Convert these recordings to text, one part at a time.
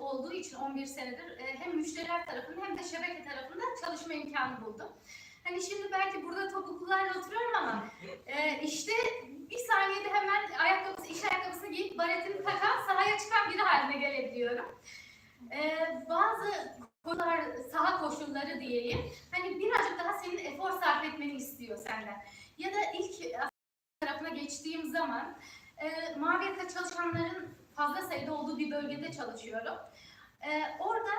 olduğu için 11 senedir e, hem müşteriler tarafında hem de şebeke tarafında çalışma imkanı buldum. Hani şimdi belki burada topuklularla oturuyorum ama e, işte bir saniyede hemen ayakkabısı, iş ayakkabısı giyip baretini takan sahaya çıkan biri haline gelebiliyorum. E, bazı konular, saha koşulları diyeyim. Hani birazcık daha senin efor sarf etmeni istiyor senden. Ya da ilk tarafına geçtiğim zaman e, mavi yaka çalışanların fazla sayıda olduğu bir bölgede çalışıyorum. E, orada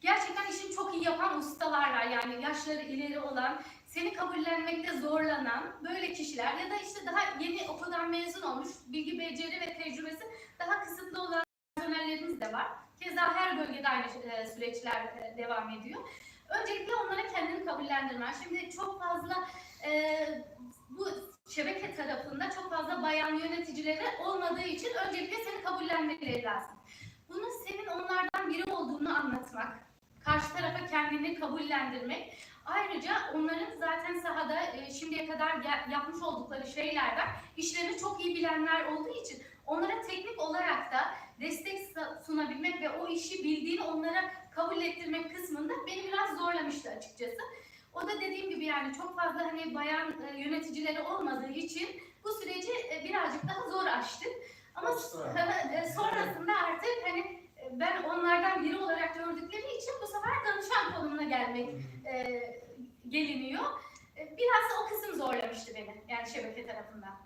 gerçekten işini çok iyi yapan ustalar var. Yani yaşları ileri olan, seni kabullenmekte zorlanan böyle kişiler ya da işte daha yeni okuldan mezun olmuş, bilgi beceri ve tecrübesi daha kısıtlı olan personellerimiz de var. Keza her bölgede aynı e, süreçler e, devam ediyor. Öncelikle onlara kendini kabullendirmen. Şimdi çok fazla e, bu şebeke tarafında çok fazla bayan yöneticileri olmadığı için öncelikle seni kabullenmeleri lazım. Bunu senin onlardan biri olduğunu anlatmak, karşı tarafa kendini kabullendirmek, ayrıca onların zaten sahada e, şimdiye kadar yapmış oldukları şeylerden işlerini çok iyi bilenler olduğu için onlara teknik olarak da destek sunabilmek ve o işi bildiğini onlara kabul ettirmek kısmında beni biraz zorlamıştı açıkçası. O da dediğim gibi yani çok fazla hani bayan e, yöneticileri olmadığı için bu süreci e, birazcık daha zor aştık. Ama e, sonrasında artık hani ben onlardan biri olarak gördükleri için bu sefer danışan konumuna gelmek e, geliniyor. Biraz da o kısım zorlamıştı beni yani şebeke tarafından.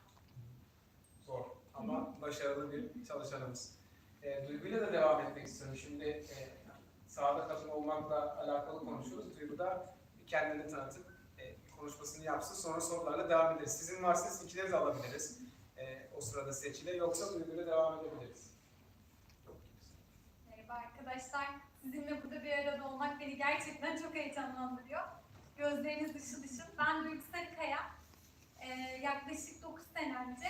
Zor ama başarılı bir çalışanımız. E, Duygu'yla da devam etmek istiyorum. Şimdi e, sahada kadın olmakla alakalı konuşuyoruz. Duygu da kendini tanıtıp e, konuşmasını yapsın. Sonra sorularla devam ederiz. Sizin varsa de alabiliriz. E, o sırada seçile. Yoksa Duygu'yla devam edebiliriz. Merhaba arkadaşlar. Sizinle burada bir arada olmak beni gerçekten çok heyecanlandırıyor. Gözleriniz dışı dışı. Ben Duygu Sarıkaya. Ee, yaklaşık 9 sene önce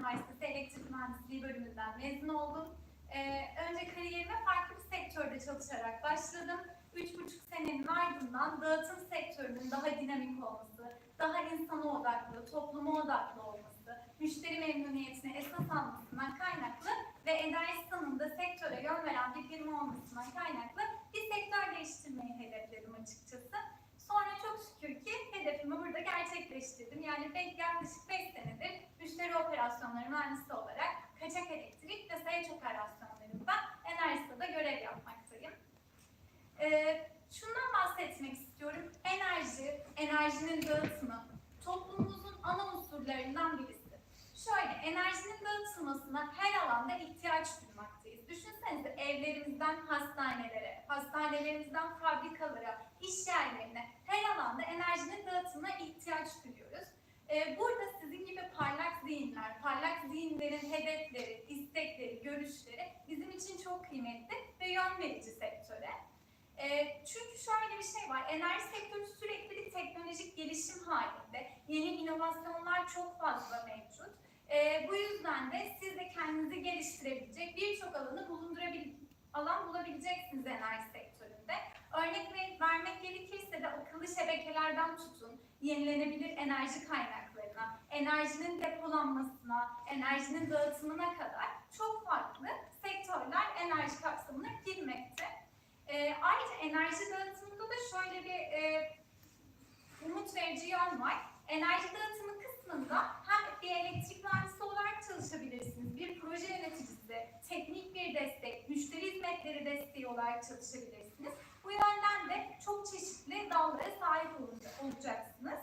Üniversitesi Elektrik Mühendisliği bölümünden mezun oldum. Ee, önce kariyerime farklı bir sektörde çalışarak başladım. 3,5 senenin ardından dağıtım sektörünün daha dinamik olması, daha insana odaklı, topluma odaklı olması, müşteri memnuniyetine esas almasından kaynaklı ve Enerjisa'nın da sektöre yön veren bir firma olmasından kaynaklı bir sektör geliştirmeyi hedefledim açıkçası. Sonra çok şükür ki hedefimi burada gerçekleştirdim. Yani yaklaşık 5 senedir müşteri operasyonları mühendisi olarak kaçak elektrik ve sayıç operasyonlarında Enerjisa'da görev yapmaktayım. Ee, şundan bahsetmek istiyorum. Enerji, enerjinin dağıtımı toplumumuzun ana unsurlarından birisi. Şöyle, enerjinin dağıtılmasına her alanda ihtiyaç duymaktayız. Düşünsenize evlerimizden hastanelere, hastanelerimizden fabrikalara, iş yerlerine her alanda enerjinin dağıtımına ihtiyaç duyuyoruz. Ee, burada sizin gibi parlak zihinler, parlak zihinlerin hedefleri, istekleri, görüşleri bizim için çok kıymetli ve yön verici sektöre. Ee, çünkü şöyle bir şey var, enerji sektörü sürekli bir teknolojik gelişim halinde. Yeni inovasyonlar çok fazla mevcut. Ee, bu yüzden de siz de kendinizi geliştirebilecek birçok alanı bulundurabil alan bulabileceksiniz enerji sektöründe. Örnek ver- vermek gerekirse de akıllı şebekelerden tutun, yenilenebilir enerji kaynaklarına, enerjinin depolanmasına, enerjinin dağıtımına kadar çok farklı sektörler enerji kapsamına girmekte. Ee, ayrıca enerji dağıtımında da şöyle bir e, umut verici yön var. Enerji dağıtımı kısmında hizmetleri desteği olarak çalışabilirsiniz. Bu yönden de çok çeşitli dallara sahip olacak- olacaksınız.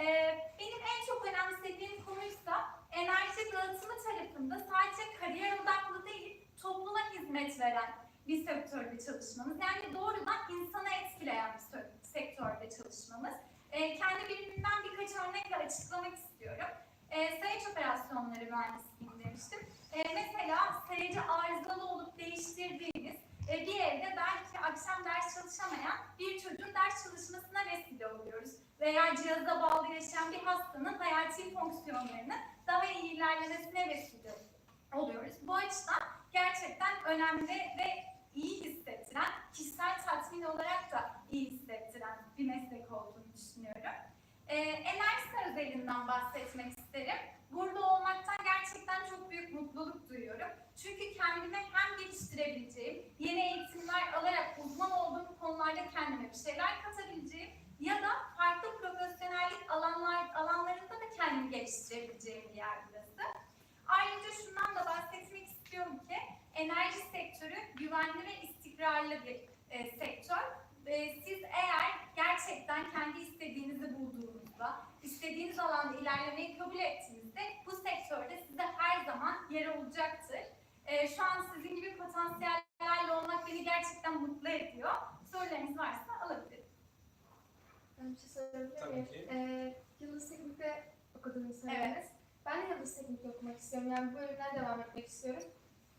Ee, benim en çok önemsediğim konuysa enerji dağıtımı tarafında sadece kariyer odaklı değil, topluma hizmet veren bir sektörde çalışmamız. Yani doğrudan insana etkileyen bir sektörde çalışmamız. Ee, kendi birimimden birkaç örnekle açıklamak istiyorum. Ee, sayıç operasyonları mühendisliğim demiştim. Ee, mesela sayıcı arızalı olup değiştirdiğiniz e, bir evde belki akşam ders çalışamayan bir çocuğun ders çalışmasına vesile oluyoruz. Veya cihaza bağlı yaşayan bir hastanın hayati fonksiyonlarını daha iyi ilerlemesine vesile oluyoruz. Bu açıdan gerçekten önemli ve iyi hissettiren, kişisel tatmin olarak da iyi hissettiren bir meslek olduğunu düşünüyorum. Ee, enerji özelinden bahsetmek isterim. Burada olmaktan gerçekten çok büyük mutluluk duyuyorum. Çünkü kendime hem geliştirebileceğim bir şeyler katabileceğim ya da farklı profesyonellik alanlar alanlarında da kendimi geliştirebileceğim bir yer burası. Ayrıca şundan da bahsetmek istiyorum ki enerji sektörü güvenli ve istikrarlı bir e, sektör. E, siz eğer gerçekten kendi istediğinizi bulduğunuzda, istediğiniz alanda ilerlemeyi kabul ettiğinizde bu sektörde size her zaman yer olacaktır. E, şu an sizin gibi potansiyellerle olmak beni gerçekten mutlu ediyor. Sorularınız varsa bir şey söyleyebilir Tabii miyim? ki. Ee, Yıldız Teknik'te okuduğumu söylediniz. Ben de Yıldız Teknik'te okumak istiyorum. Yani bu bölümden devam etmek istiyorum.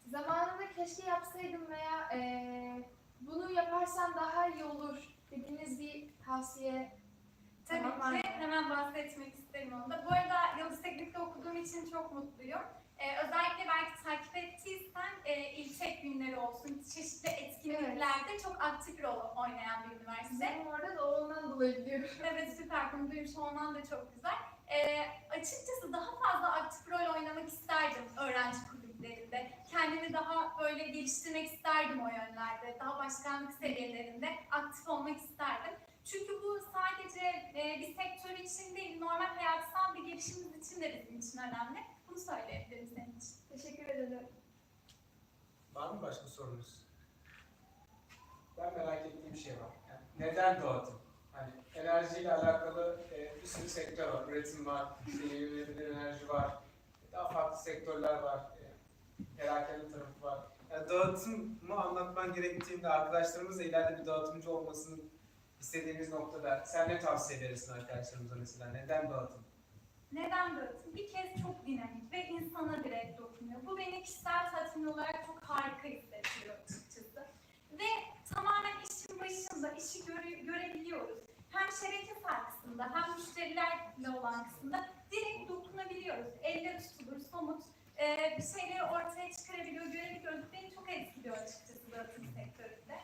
Zamanında keşke yapsaydım veya eee, bunu yaparsam daha iyi olur dediğiniz bir tavsiye Tabii Tamam, aynen. ki hemen bahsetmek isterim onda. Bu arada Yıldız Teknik'te okuduğum için çok mutluyum. Ee, özellikle belki takip ettiysen e, ilçe günleri olsun, çeşitli etkinliklerde çok aktif rol oynayan bir üniversite. Bizim orada da ondan dolayı biliyorum. Evet süper bunu duymuş olman da çok güzel. Ee, açıkçası daha fazla aktif rol oynamak isterdim öğrenci kulüplerinde. Kendimi daha böyle geliştirmek isterdim o yönlerde. Daha başkanlık seviyelerinde aktif olmak isterdim. Çünkü bu sadece e, bir sektör için değil, normal hayatsal bir gelişimimiz için de bizim için önemli. Bunu söyleyebilirim senin için. Teşekkür ederim. Var mı başka sorunuz? Ben merak ettiğim bir şey var. Yani neden dağıtım? Hani enerjiyle alakalı e, bir sürü sektör var. Üretim var, yenilenebilir enerji var. Daha farklı sektörler var. E, perakende tarafı var. Yani dağıtımı anlatman gerektiğinde arkadaşlarımızla ileride bir dağıtımcı olmasını istediğimiz noktada sen ne tavsiye edersin arkadaşlarımıza mesela? Neden dağıtım? Neden dağıtım? Bir kez çok dinamik ve insana direkt dokunuyor. Bu beni kişisel tatmin olarak çok harika hissettiriyor açıkçası. Ve tamamen işin başında işi göre- görebiliyoruz. Hem şebeke kısmında hem müşterilerle olan kısımda direkt dokunabiliyoruz. Elle tutulur, somut e, bir şeyleri ortaya çıkarabiliyor, görebiliyoruz. Beni çok etkiliyor açıkçası dağıtım sektöründe.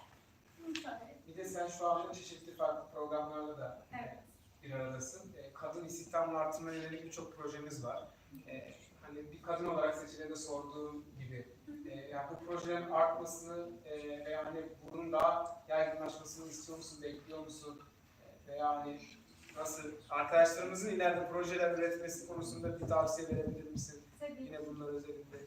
Bir de sen şu anda çeşitli farklı programlarda da Evet. bir aradasın. E, Kadın istihdamını artırmaya yönelik birçok projemiz var. E, hani bir kadın olarak seçilerde sorduğum gibi e, yani bu projelerin artmasını e, veya hani bunun daha yaygınlaşmasını istiyor musun, bekliyor musun? E, veya hani nasıl arkadaşlarımızın ileride projeler üretmesi konusunda bir tavsiye verebilir misin? Tabii. Yine bunlar özelinde.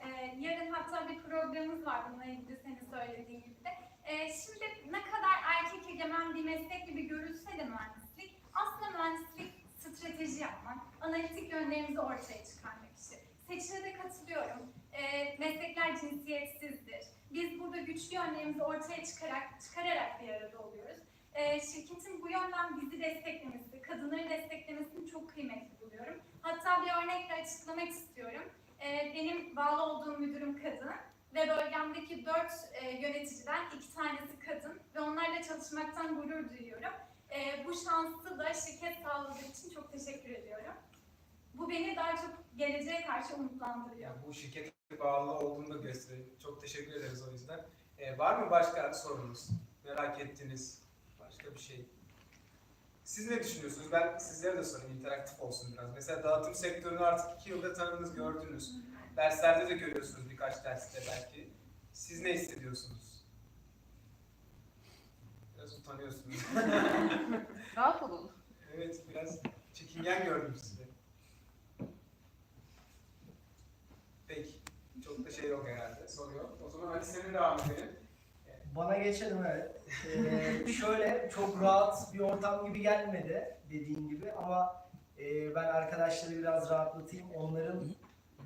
Ee, yarın hatta bir programımız var bununla ilgili senin söylediğin gibi de. Ee, şimdi ne kadar erkek egemen bir meslek gibi görülse de mühendislik, aslında mühendislik strateji yapmak, analitik yönlerimizi ortaya çıkarmak işi. Seçine de katılıyorum. Ee, meslekler cinsiyetsizdir. Biz burada güçlü yönlerimizi ortaya çıkarak, çıkararak bir arada oluyoruz. Ee, şirketin bu yönden bizi desteklemesi, kadınları desteklemesini çok kıymetli buluyorum. Hatta bir örnekle açıklamak istiyorum. Ee, benim bağlı olduğum müdürüm kadın ve bölgemdeki dört e, yöneticiden iki tanesi kadın ve onlarla çalışmaktan gurur duyuyorum. Ee, bu şansı da şirket sağladığı için çok teşekkür ediyorum. Bu beni daha çok geleceğe karşı umutlandırıyor. Yani bu şirkete bağlı olduğunu da gösteriyor. Çok teşekkür ederiz o yüzden. E, var mı başka sorunuz? Merak ettiğiniz başka bir şey? Siz ne düşünüyorsunuz? Ben sizlere de sorayım, interaktif olsun biraz. Mesela dağıtım sektörünü artık iki yılda tanıdınız, gördünüz. Derslerde de görüyorsunuz birkaç derste belki. Siz ne hissediyorsunuz? Biraz utanıyorsunuz. Rahat olun. evet, biraz çekingen gördüm sizi. Çok şey yok herhalde, soru yok. O zaman hadi senin devam edelim. Bana geçelim evet. Ee, şöyle çok rahat bir ortam gibi gelmedi dediğin gibi ama e, ben arkadaşları biraz rahatlatayım. Onların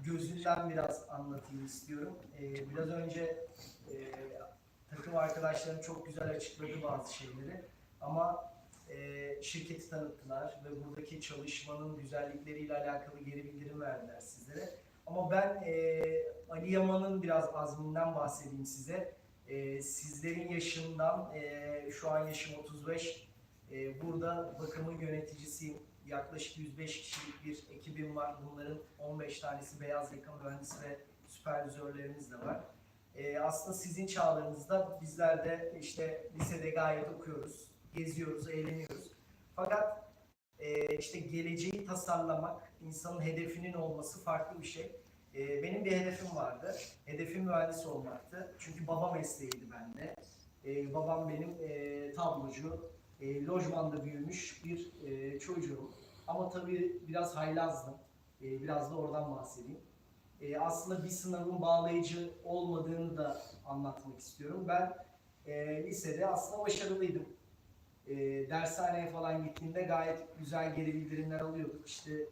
gözünden biraz anlatayım istiyorum. Ee, biraz önce e, takım arkadaşlarım çok güzel açıkladı bazı şeyleri ama e, şirketi tanıttılar ve buradaki çalışmanın güzellikleriyle alakalı geri bildirim verdiler sizlere. Ama ben e, Ali Yaman'ın biraz azminden bahsedeyim size. Ee, sizlerin yaşından, e, şu an yaşım 35, e, burada bakımın yöneticisiyim. Yaklaşık 105 kişilik bir ekibim var. Bunların 15 tanesi beyaz yaka mühendis ve süpervizörlerimiz de var. E, aslında sizin çağlarınızda bizler de işte lisede gayet okuyoruz, geziyoruz, eğleniyoruz. Fakat e, işte geleceği tasarlamak, insanın hedefinin olması farklı bir şey. Ee, benim bir hedefim vardı. Hedefim mühendis olmaktı. Çünkü baba mesleğiydi bende. E, babam benim e, tablocu, e, lojmanda büyümüş bir e, çocuğum. Ama tabii biraz haylazdım. E, biraz da oradan bahsedeyim. E, aslında bir sınavın bağlayıcı olmadığını da anlatmak istiyorum. Ben e, lisede aslında başarılıydım. E, dershaneye falan gittiğimde gayet güzel geri bildirimler alıyorduk. İşte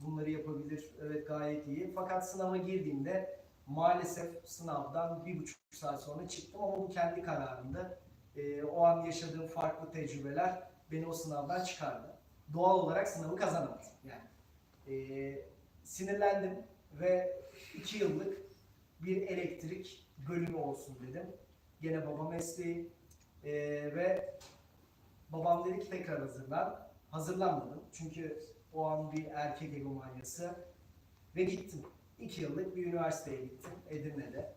bunları yapabilir, evet gayet iyi. Fakat sınava girdiğimde maalesef sınavdan bir buçuk saat sonra çıktım ama bu kendi kararımdı. E, o an yaşadığım farklı tecrübeler beni o sınavdan çıkardı. Doğal olarak sınavı kazanamadım. Yani e, sinirlendim ve iki yıllık bir elektrik bölümü olsun dedim. Gene baba mesleği e, ve babam dedi ki tekrar hazırlan. Hazırlanmadım çünkü o an bir erkek egomanyası ve gittim. İki yıllık bir üniversiteye gittim Edirne'de.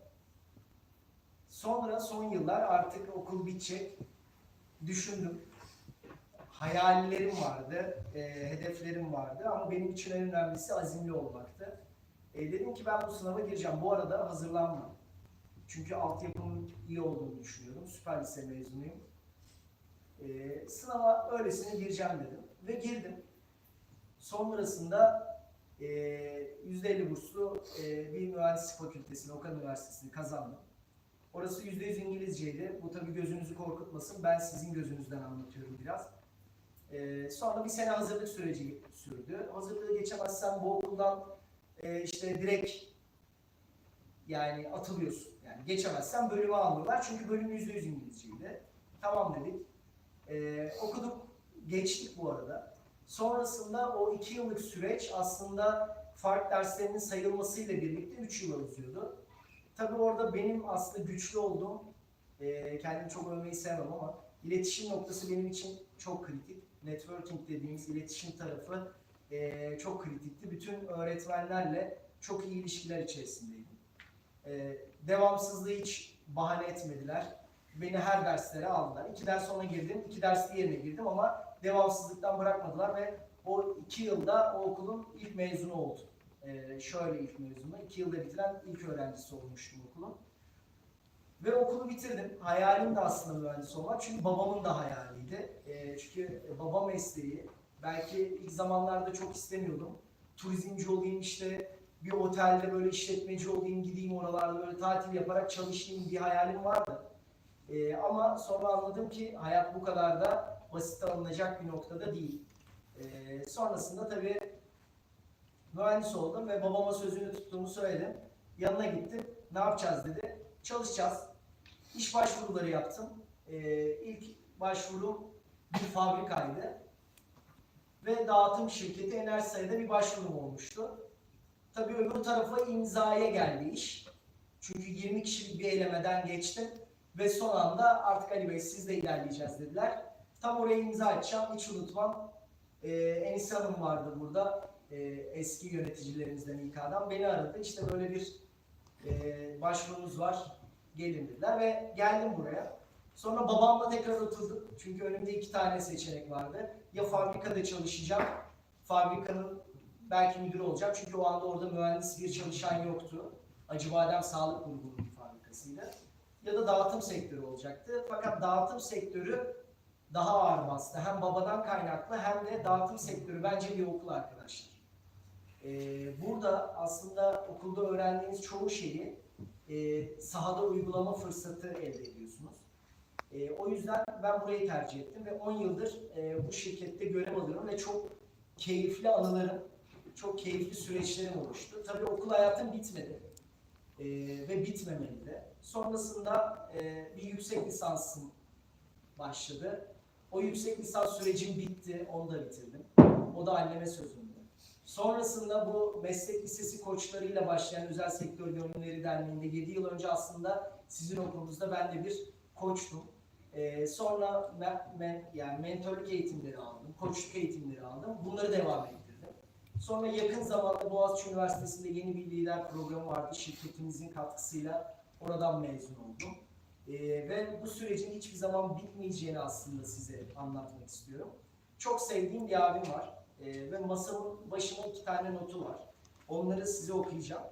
Sonra son yıllar artık okul bitecek. Düşündüm. Hayallerim vardı, e, hedeflerim vardı ama benim için en önemlisi azimli olmaktı. E, dedim ki ben bu sınava gireceğim. Bu arada hazırlanmam. Çünkü altyapımın iyi olduğunu düşünüyorum. Süper lise mezunuyum. E, sınava öylesine gireceğim dedim. Ve girdim. Sonrasında e, %50 burslu e, bir mühendislik fakültesini, Okan Üniversitesi'ni kazandım. Orası %100 İngilizceydi. Bu tabii gözünüzü korkutmasın. Ben sizin gözünüzden anlatıyorum biraz. E, sonra bir sene hazırlık süreci sürdü. Hazırlığı geçemezsem bu okuldan e, işte direkt yani atılıyorsun. Yani geçemezsen bölümü almıyorlar. Çünkü bölüm %100 İngilizceydi. Tamam dedik. E, okuduk. Geçtik bu arada. Sonrasında o iki yıllık süreç aslında fark derslerinin sayılmasıyla birlikte 3 yıla uzuyordu. Tabii orada benim aslında güçlü olduğum, e, kendimi çok övmeyi sevmem ama iletişim noktası benim için çok kritik. Networking dediğimiz iletişim tarafı e, çok kritikti. Bütün öğretmenlerle çok iyi ilişkiler içerisindeydim. E, devamsızlığı hiç bahane etmediler. Beni her derslere aldılar. İki ders sonra girdim, iki ders diğerine girdim ama devamsızlıktan bırakmadılar ve o iki yılda o okulun ilk mezunu oldum. Ee, şöyle ilk mezunu, iki yılda bitiren ilk öğrencisi olmuştum okulun. Ve okulu bitirdim. Hayalim de aslında mühendis olmak çünkü babamın da hayaliydi. Ee, çünkü baba mesleği, belki ilk zamanlarda çok istemiyordum. Turizmci olayım işte, bir otelde böyle işletmeci olayım, gideyim oralarda böyle tatil yaparak çalışayım bir hayalim vardı. Ee, ama sonra anladım ki hayat bu kadar da basit alınacak bir noktada değil. Ee, sonrasında tabii mühendis oldum ve babama sözünü tuttuğumu söyledim. Yanına gittim. Ne yapacağız dedi. Çalışacağız. İş başvuruları yaptım. Ee, ilk başvurum bir fabrikaydı. Ve dağıtım şirketi Enersa'ya bir başvurum olmuştu. Tabii öbür tarafa imzaya geldi iş. Çünkü 20 kişilik bir elemeden geçtim. Ve son anda artık Ali Bey sizle ilerleyeceğiz dediler. Tam oraya imza atacağım. Hiç unutmam. Ee, Enis Hanım vardı burada. Ee, eski yöneticilerimizden İK'dan. Beni aradı. İşte böyle bir e, başvurumuz var. Gelin dediler ve geldim buraya. Sonra babamla tekrar oturduk. Çünkü önümde iki tane seçenek vardı. Ya fabrikada çalışacağım. Fabrikanın belki müdürü olacağım. Çünkü o anda orada mühendis bir çalışan yoktu. Acıbadem Sağlık Grubu'nun fabrikasıydı. Ya da dağıtım sektörü olacaktı. Fakat dağıtım sektörü daha ağır bastı. Hem babadan kaynaklı hem de dağıtım sektörü bence bir okul arkadaşlar. Ee, burada aslında okulda öğrendiğiniz çoğu şeyi e, sahada uygulama fırsatı elde ediyorsunuz. E, o yüzden ben burayı tercih ettim ve 10 yıldır e, bu şirkette görev alıyorum ve çok keyifli anılarım, çok keyifli süreçlerim oluştu. Tabii okul hayatım bitmedi e, ve bitmemeli de. Sonrasında e, bir yüksek lisansım başladı. O yüksek lisans sürecim bitti, onu da bitirdim. O da anneme sözümdü. Sonrasında bu meslek lisesi koçlarıyla başlayan Özel Sektör Gönülleri Derneği'nde 7 yıl önce aslında sizin okulunuzda ben de bir koçtum. Ee, sonra me- me- yani mentorluk eğitimleri aldım, koçluk eğitimleri aldım. Bunları devam ettirdim. Sonra yakın zamanda Boğaziçi Üniversitesi'nde yeni bir lider programı vardı. Şirketimizin katkısıyla oradan mezun oldum. Ee, ve bu sürecin hiçbir zaman bitmeyeceğini aslında size anlatmak istiyorum. Çok sevdiğim bir abim var. Ee, ve masamın başına iki tane notu var. Onları size okuyacağım.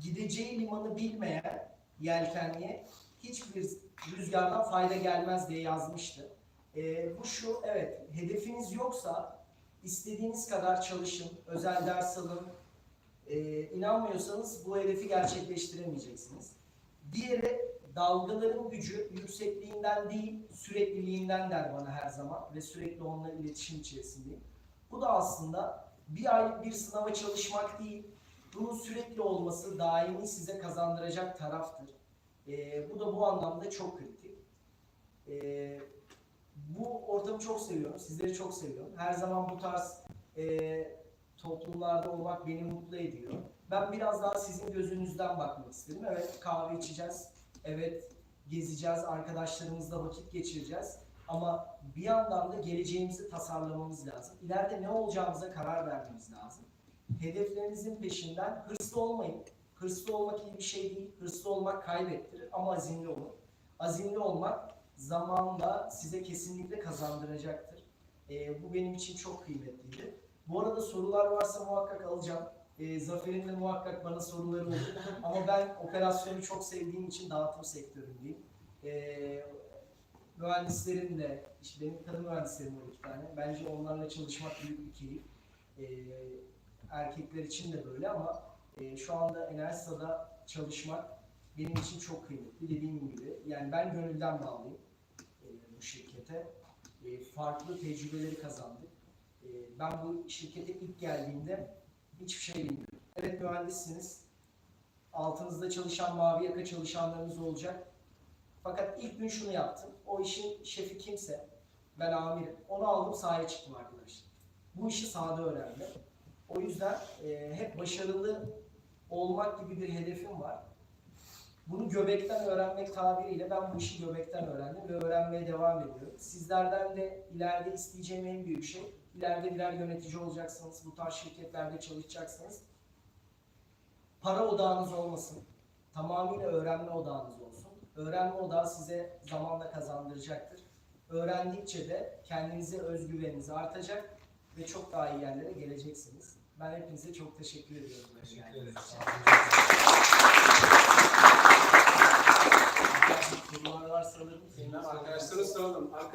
Gideceği limanı bilmeyen yelkenliye hiçbir rüzgardan fayda gelmez diye yazmıştı. Ee, bu şu, evet hedefiniz yoksa istediğiniz kadar çalışın, özel ders alın. Ee, inanmıyorsanız bu hedefi gerçekleştiremeyeceksiniz. Diğeri dalgaların gücü yüksekliğinden değil, sürekliliğinden der bana her zaman ve sürekli onunla iletişim içerisindeyim. Bu da aslında bir ay bir sınava çalışmak değil, bunun sürekli olması daimi size kazandıracak taraftır. Ee, bu da bu anlamda çok kritik. Ee, bu ortamı çok seviyorum, sizleri çok seviyorum. Her zaman bu tarz e, toplumlarda olmak beni mutlu ediyor. Ben biraz daha sizin gözünüzden bakmak istedim. Evet kahve içeceğiz, evet gezeceğiz, arkadaşlarımızla vakit geçireceğiz. Ama bir yandan da geleceğimizi tasarlamamız lazım. İleride ne olacağımıza karar vermemiz lazım. Hedeflerinizin peşinden hırslı olmayın. Hırslı olmak iyi bir şey değil. Hırslı olmak kaybettirir ama azimli olun. Azimli olmak zamanla size kesinlikle kazandıracaktır. Ee, bu benim için çok kıymetliydi. Bu arada sorular varsa muhakkak alacağım. Ee, Zafer'in de muhakkak bana soruları olur. Ama ben operasyonu çok sevdiğim için dağıtım sektöründeyim. Ee, mühendislerin de, işte benim kadın mühendislerim var iki tane. Bence onlarla çalışmak büyük bir keyif. Ee, erkekler için de böyle ama e, şu anda Enerjisa'da çalışmak benim için çok kıymetli. Dediğim gibi yani ben gönülden bağlıyım e, bu şirkete. E, farklı tecrübeleri kazandık. E, ben bu şirkete ilk geldiğimde hiçbir şey bilmiyordum. Evet mühendissiniz. Altınızda çalışan mavi yaka çalışanlarınız olacak. Fakat ilk gün şunu yaptım. O işin şefi kimse, ben amirim. Onu aldım sahaya çıktım arkadaşlar. Bu işi sahada öğrendim. O yüzden e, hep başarılı olmak gibi bir hedefim var. Bunu göbekten öğrenmek tabiriyle ben bu işi göbekten öğrendim ve öğrenmeye devam ediyorum. Sizlerden de ileride isteyeceğim en büyük şey, ileride birer yönetici olacaksınız, bu tarz şirketlerde çalışacaksınız. Para odağınız olmasın, tamamıyla öğrenme odağınız olsun. Öğrenme odağı size zamanla kazandıracaktır. Öğrendikçe de kendinize özgüveniniz artacak ve çok daha iyi yerlere geleceksiniz. Ben hepinize çok teşekkür ediyorum. Teşekkür Geldiğiniz varsa alırım. Arkadaşlara soralım.